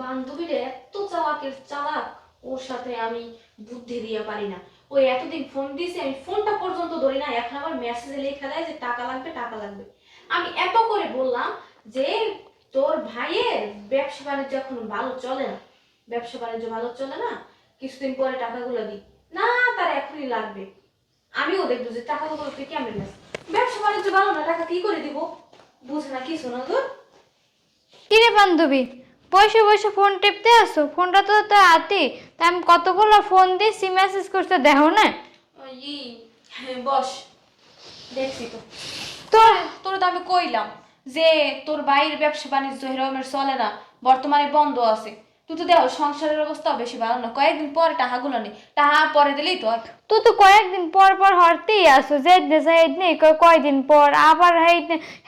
বান্ধবীরা এত চালাকের চালাক, ওর সাথে আমি বুদ্ধি দিয়ে পারি না। ওই এতদিন ফোন দিয়েছে আমি ফোনটা পর্যন্ত ধরি না। এখন আমার মেসেজে লেখা দেয় যে, টাকা লাগবে টাকা লাগবে। আমি এত করে বললাম যে, তোর ভাইয়ের ব্যবসা বাণিজ্য এখন ভালো চলে না। ব্যবসা বাণিজ্য ভালো চলে না, কিছুদিন পরে টাকাগুলো দিই। না, তার এখনই লাগবে। আমিও দেখব যে, টাকাগুলো তুই কেমন নেস ব্যবসা বাণিজ্য ভালো না, টাকা কি করে দিব? বুঝে না, কিছু না তোর কিরে বান্ধবী বসে বসে ফোন টিপতে আসো। ফোনটা তো তো আতি তা আমি কতগুলো ফোন দিয়েছি মেসেজ করতে দেখো না? ই হ্যাঁ, বস। দেখছি তো। তোর তোর তো আমি কইলাম যে তোর বাইরের ব্যবসা বাণিজ্য এরকমের চলে না। বর্তমানে বন্ধ আছে। তুই তো দেখ সংসারের অবস্থা বেশি ভালো না। কয়েকদিন পরে টাকাগুলো নেই টাকা পরে দিলেই তো। তুই তো কয়েকদিন পর পর হরতেই আসো যেতে যাইতে কয়দিন পর? আবার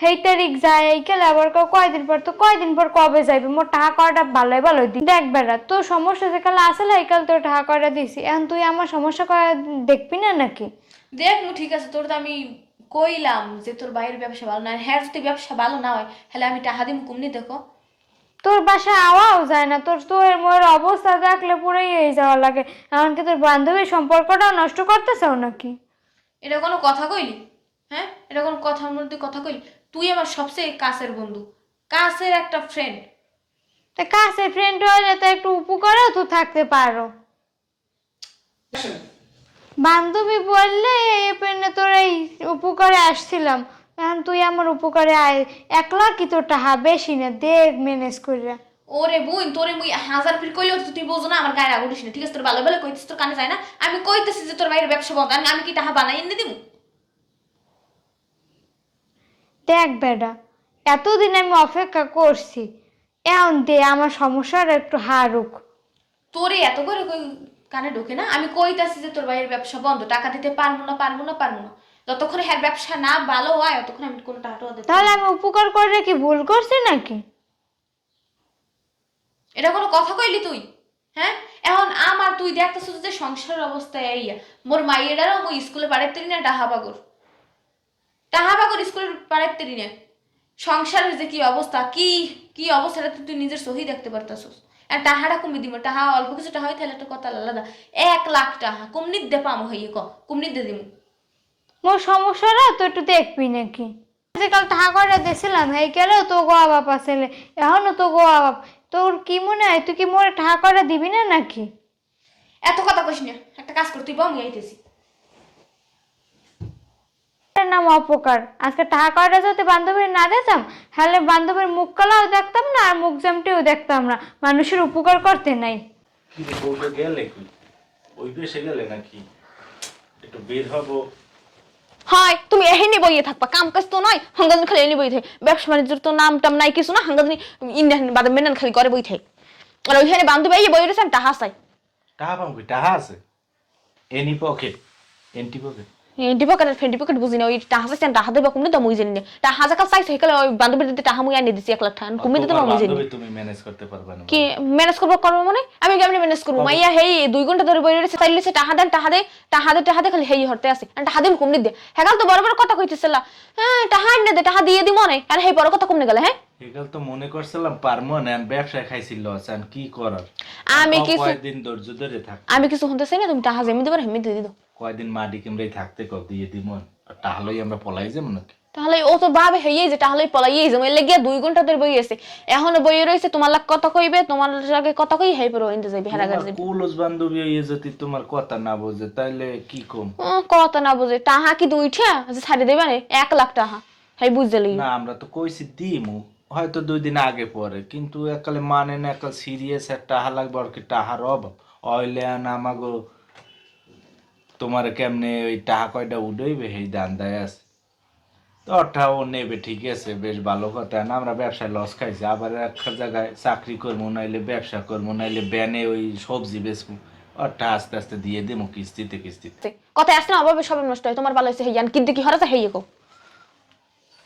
হেই তারিখ যায় এই গেলে আবার কয় কয়দিন পর? তো কয়দিন পর কবে যাইবে? মোর টাকা কয়টা ভালোই ভালো দি। দেখ বেড়া তোর সমস্যা যেকালে আসলে এই কাল তোর টাকা কয়টা দিছি এখন তুই আমার সমস্যা কয় দেখবি না নাকি? দেখ মু ঠিক আছে তোর তো আমি কইলাম যে তোর বাইরের ব্যবসা ভালো না। হ্যাঁ যদি ব্যবসা ভালো না হয় তাহলে আমি টাকা দিম কুমনি দেখো। তোর বাসায় আওয়াও যায় না। তোর তো এর মোর অবস্থা দেখলে পুরোই এই যাওয়া লাগে। এমনকি তোর বান্ধবীর সম্পর্কটাও নষ্ট করতেছেও নাকি? এটা কোনো কথা কইলি? হ্যাঁ? এটা কোনো কথার মধ্যে কথা কইলি? তুই আমার সবচেয়ে কাছের বন্ধু। কাছের একটা ফ্রেন্ড তা কাছে ফ্রেন্ড হলে তো একটু উপকারেও তো থাকতে পারো। বান্ধবী বললে এই পেনে তোর এই উপকারে আসছিলাম। এখন তুই আমার উপকারে আয়। একলা কি তোর টাহা বেশি না দেখ ম্যানেজ করে ওরে বোন তোরে মুই হাজার ফির কইলেও তুই বোঝো না আমার গায়ে উঠিস না ঠিক আছে? তোর ভালো ভালো কইতেছিস তোর কানে যায় না। আমি কইতেছি যে তোর বাইরে ব্যবসা বন্ধ আমি কি টাকা বানাই এনে দিব দেখ বেডা এতদিন আমি অপেক্ষা করছি। এখন দে আমার সমস্যার একটু হারুক। তোরে এত করে কানে ঢোকে না? আমি কইতাছি যে তোর বাইরের ব্যবসা বন্ধ টাকা দিতে পারব না পারব না পারব না। যতক্ষণ হ্যাঁ ব্যবসা না ভালো হয় ততক্ষণ আমি কোনো টাকা টাকা দিতে তাহলে আমি উপকার করে কি ভুল করছি নাকি? এটা কোনো কথা কইলি তুই? হ্যাঁ? এখন আমার তুই দেখতেছিস যে সংসারের অবস্থা এইয়া মোর মাইয়েরারও মই স্কুলে পাড়াইতে না ডাহাবাগর ডাহাবাগর স্কুলে পাড়াইতে না সংসারের যে কি অবস্থা কি কি অবস্থাটা তুই তুই নিজের সহি দেখতে পারতাছিস। আর টাহাটা কমে দিব টাহা অল্প কিছু টাকা হয় তাহলে একটা কথা আলাদা। এক লাখ টাহা কুমনির দে পামো হইয়ে ক কুমনির দে দিমু। মোর সমস্যাটা তো একটু দেখবি নাকি? যে কাল টাকা করে দিয়েছিলাম এই গেলেও তো গোয়া বাপ আসলে এখনও তো গোয়া বাপ। তোর কি মনে হয় তুই কি মোরে টাকা করে দিবি না নাকি? এত কথা কইস না একটা কাজ কর তুই বমি আইতেছি এটার নাম অপকার। আজকে টাকা কয়টা যদি বান্ধবীর না দিতাম তাহলে বান্ধবীর মুখ কালাও দেখতাম না আর মুখ জামটিও দেখতাম না। মানুষের উপকার করতে নাই। কি গেলে কি? ওই বেশে গেলে নাকি? একটু বের হব। হয়, তুমি এহেনি বইয়ে থাকবা, কাম কাজ তো নয় হাঙ্গাদিন খালি এনে বই থাকে। ব্যবসা বাণিজ্যের তো নাম টাম নাই কিছু না হাঙ্গাদিন ইন্ডিয়ান বাদে মেনান খালি করে বই থাকে। আর ওইখানে বান্ধবী এই বই রয়েছে টাহা চাই। টাহা পাম কি টাহা আছে। Any pocket, anti pocket. Anti pocket আর ফেন্টি পকেট বুঝি না ওই টাহা চাইছেন টাহা দেবা কুমনি তো মুই জানি না? টাহা যা চাইছে সেকালে ওই বান্ধবীর দিতে টাহা মুই আনি দিছি এক লাখ টাকা কুমনি দিতে মুই জানি? তুমি ম্যানেজ করতে পারবে না। কি ম্যানেজ করব করব মানে? আমি কেমনি ম্যানেজ করব মাইয়া হেই দুই ঘণ্টা ধরে বই রয়েছে চাইলে সে টাহা দেন টাহা দে টাহা দে টাহা দে খালি হেই হরতে আছে। আর টাহা দিন কুমনি দে? হেকাল তো বড় বড় কথা কইতেছিল হ্যাঁ টাহা এনে দে টাহা দিয়ে দিব না? আর হেই বড় কথা কমনে গেলে হ্যাঁ এগুলো তো মনে করছিলাম পারব না? খাইছিল আছেন কি করার আমি কিছু কয়দিন ধৈর্য ধরে থাক। আমি কিছু না? তুমি টাহা জেমি দেবে হেমি দিয়ে দিও কয়দিন মাটি কিমড়ে থাকতে কব দিয়ে দিব আর তাহলেই আমরা পলাই যাব নাকি? তাহলে ও তো ভাবে হেই যে তাহলে পলাইয়ে যাব। এলে গিয়া দুই ঘণ্টা ধরে বই আছে। এখনও বই রয়েছে তোমার লাগ কথা কইবে তোমার লাগে কথা কই হেই পরে ইন্দে যাইবে হেরা গাড়ি কুলস বান্ধবী ইয়ে যদি তোমার কথা না বোঝে তাইলে কি কম? কথা না বুঝে। টাহা কি দুইটা যে ছাড়ি দেবে না এক লাখ টাহা হেই বুঝতে লাগি না আমরা তো কইছি দিমু। হয়তো দুই দিন আগে পরে কিন্তু একালে মানে না একাল সিরিয়াস একটা টাহা লাগবে আর কি টাহার অভাব? অইলে আন আমাগো তোমার কেমনে ওই টাহা কয়টা উঠেইবে সেই দান দেয় আছে। তো ওটাও নেবে ঠিক আছে বেশ ভালো কথা। না আমরা ব্যবসায় লস খাইছি। আবার একটা জায়গায় চাকরি করব নাইলে ব্যবসা করব নাইলে ব্যানে ওই সবজি বেচবো। ওটা আস্তে আস্তে দিয়ে দেবো কিস্তিতে কিস্তিতে। কথা আসলে অভাবে সব নষ্ট হয়। তোমার ভালো হয়েছে হেই কিন্তু কি হরাছে হেই কো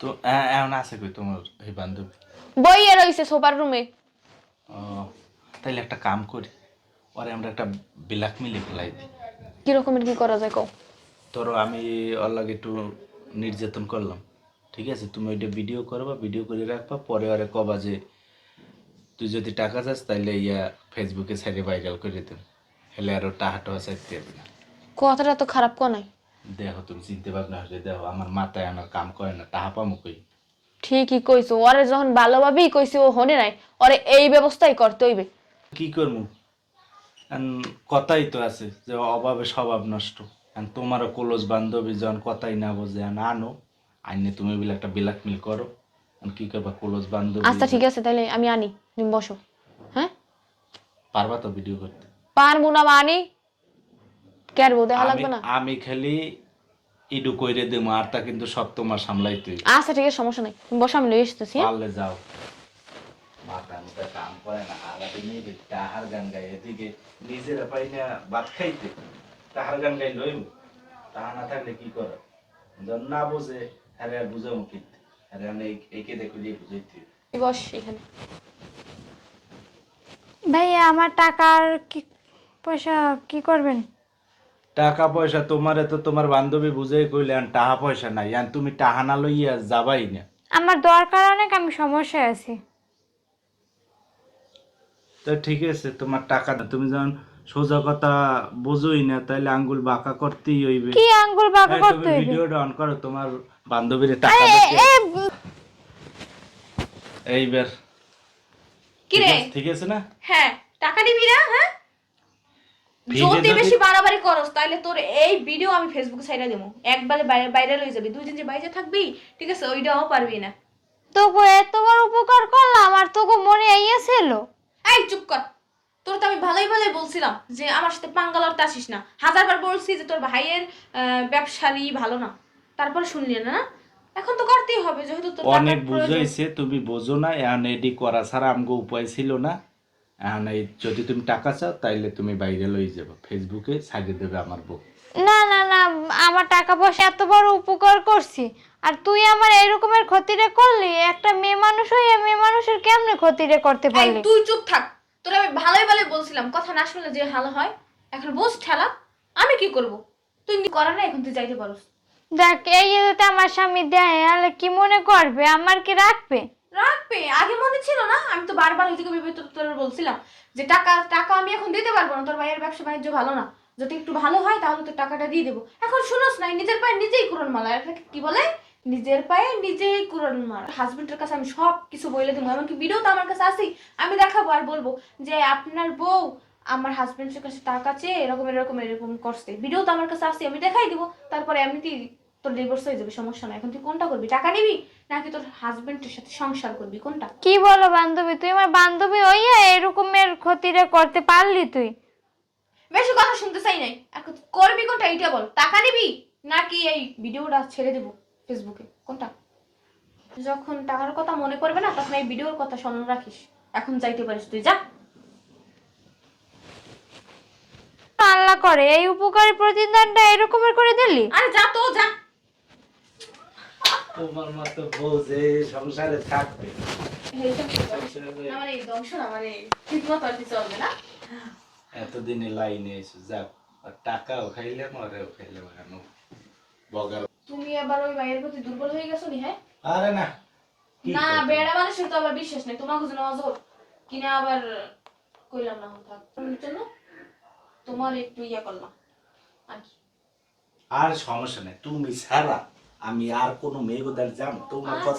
তো এ- এখন আছে কই তোমার এই বান্ধবী? বই এ রইছে সোফার রুমে। ও তাইলে একটা কাম করি। ওরে আমরা একটা বিলাক মিলে ফেলাই দিই। কি রকমের কি করা যায় কও? তোর আমি লাগে একটু নির্যাতন করলাম ঠিক আছে? তুমি ওইটা ভিডিও করবা ভিডিও করে রাখবা পরে ওরে কবা যে তুই যদি টাকা চাস তাইলে ইয়া ফেসবুকে সাইডে ভাইরাল করে দেন হেলে আরও টাহাটা চাইতে হবে না। কথাটা তো খারাপ কো নাই? দেখো তুমি চিনতে ভাবনা হলে দেখো আমার মাথায় আমার কাম করে না টাহা পামু কই? ঠিকই কইছো ওরে যখন ভালোভাবেই কইছে ও হনে নাই ওরে এই ব্যবস্থাই করতে হইবে। কি করব আন কথাই তো আছে যে অভাবে স্বভাব নষ্ট। তোমারও কলস বান্ধবী যখন কথাই না বোঝে। আনো আইনে তুমি বলে একটা ব্ল্যাকমেল করো। কি করবা কলস বান্ধবী? আচ্ছা ঠিক আছে তাহলে আমি আনি। তুমি বসো। হ্যাঁ? পারবা তো ভিডিও করতে? পারব না আনি কেরবো দেখা আমি লাগবে না? আমি খালি ইডু কইরে দেবো আর তা কিন্তু সব তোমার সামলাইতে আচ্ছা ঠিক আছে সমস্যা নাই। তুমি বসো আমি লই আসতেছি হ্যাঁ? পারলে যাও। মাথা কাম করে না আলাদা নেই তাহার গান গাই এদিকে নিজেরা পাই না ভাত খাইতে তাহার গান গাই লইব তাহা না থাকলে কি করো যখন না বুঝে আরে আর কি আরে আমি এই- এইকে দেখো দিয়ে বুঝাইতে বস এখানে ভাইয়া আমার টাকার কি পয়সা কি করবেন টাকা পয়সা তোমারে তো তোমার বান্ধবী বুঝাই কইলে আর টাকা পয়সা নাই আর তুমি টাহা না লইয়া যাবাই না আমার দরকার অনেক আমি সমস্যায় আছি তো ঠিক আছে তোমার টাকা দাও। তুমি যখন সোজা কথা বোঝোই না তাহলে আঙ্গুল বাঁকা করতেই হইবে। কি আঙ্গুল বাঁকা করতে তুমি হইবে? ভিডিওটা অন করো তোমার বান্ধবীর টাকা দিতে এইবার। কি রে? ঠিক আছে- না? হ্যাঁ টাকা নিবি না হ্যাঁ? যদি বেশি বাড়াবাড়ি করস তাহলে তোর এই ভিডিও আমি ফেসবুকে ছাইড়া দেবো একবারে বাইরে বাইরে লই যাবি। দুই দিন যে বাইরে থাকবি ঠিক আছে ওইটাও পারবি না। তোকে এত বড় উপকার করলাম আর তোকে মনে আইয়াছিল এই চুপ কর তোর তো আমি ভালোই ভালোই বলছিলাম যে আমার সাথে পাঙ্গালরতে আসিস না। হাজারবার বলছি যে তোর ভাইয়ের ব্যবসারই ভালো না। তারপর শুনলি না না? এখন তো করতেই হবে যেহেতু তোর অনেক বুঝাইছে তুমি বোঝো না এখন এডি করা ছাড়া আমগো উপায় ছিল না। এখন এই যদি তুমি টাকা চাও তাইলে তুমি বাইরে লই যাব। ফেসবুকে সাইডে দেবে আমার বউ। না না না আমার টাকা পয়সা এত বড় উপকার করছি। আর তুই আমার এই রকমের ক্ষতিরে করলি একটা মেয়ে মানুষ হয়ে মেয়ে মানুষের কেমনে ক্ষতিরে করতে পারলি? তুই চুপ থাক। তোর আমি ভালোই বলছিলাম কথা না শুনলে যে ভালো হয় এখন বস ঠেলা আমি কি করব? তুই করা না এখন তুই যাইতে পারোস। দেখ এই যদি আমার স্বামী দেয় তাহলে কি মনে করবে? আমার কি রাখবে? রাখবে? আগে মনে ছিল না? আমি তো বারবার ওইদিকে ভেবে তোর বলছিলাম যে টাকা টাকা আমি এখন দিতে পারব না তোর ভাইয়ের ব্যবসা বাণিজ্য ভালো না। যদি একটু ভালো হয় তাহলে তোর টাকাটা দিয়ে দেবো। এখন শুনোস না নিজের পায়ে নিজেই কুরন মালা কি বলে? নিজের পায়ে নিজেই কুরন মালা হাজবেন্ডের কাছে আমি সব কিছু বলে দেবো এমনকি ভিডিও তো আমার কাছে আসি আমি দেখাবো আর বলব যে আপনার বউ আমার হাজবেন্ডের কাছে টাকা চেয়ে এরকম এরকম এরকম করছে। ভিডিও তো আমার কাছে আসি আমি দেখাই দিব। তারপরে এমনিতেই তোর ডিভোর্স হয়ে যাবে সমস্যা নাই। এখন তুই কোনটা করবি টাকা নিবি? নাকি তোর হাজবেন্ডের সাথে সংসার করবি? কোনটা? কি বলো বান্ধবী তুই আমার বান্ধবী হইয়া এরকমের ক্ষতিরে করতে পারলি তুই? বেশি কথা শুনতে চাই নাই। এখন করবি কোনটা এইটা বল। টাকা নিবি? নাকি এই ভিডিওটা ছেড়ে দেবো? ফেসবুকে কোনটা? যখন টাকার কথা মনে করবে না তখন এই ভিডিওর কথা স্মরণ রাখিস। এখন যাইতে পারিস তুই যা। আল্লাহ করে এই উপকারের প্রতিদানটা এরকমের করে দিলি? আরে যা তো যা। তোমার মতো বউ যে সংসারে থাকবে। মানে এই মানে আর না? এতদিনে লাইনে এসে যাক টাকাও খাইলে মরেও খাইলে কেন বগাল তুমি আবার ওই ভাইয়ের প্রতি দুর্বল হয়ে গেছো নি হ্যাঁ? আরে না না? বেড়া মানুষের তো আবার বিশ্বাস নেই। তোমাকে অজর কিনা আবার কইলাম না থাক। তোমার জন্য তোমার একটু ইয়া করলাম। আর কি? আর সমস্যা নেই তুমি ছাড়া আমি আর কোনো মেয়ে গোদার যাম তোমার আচ্ছা, কথা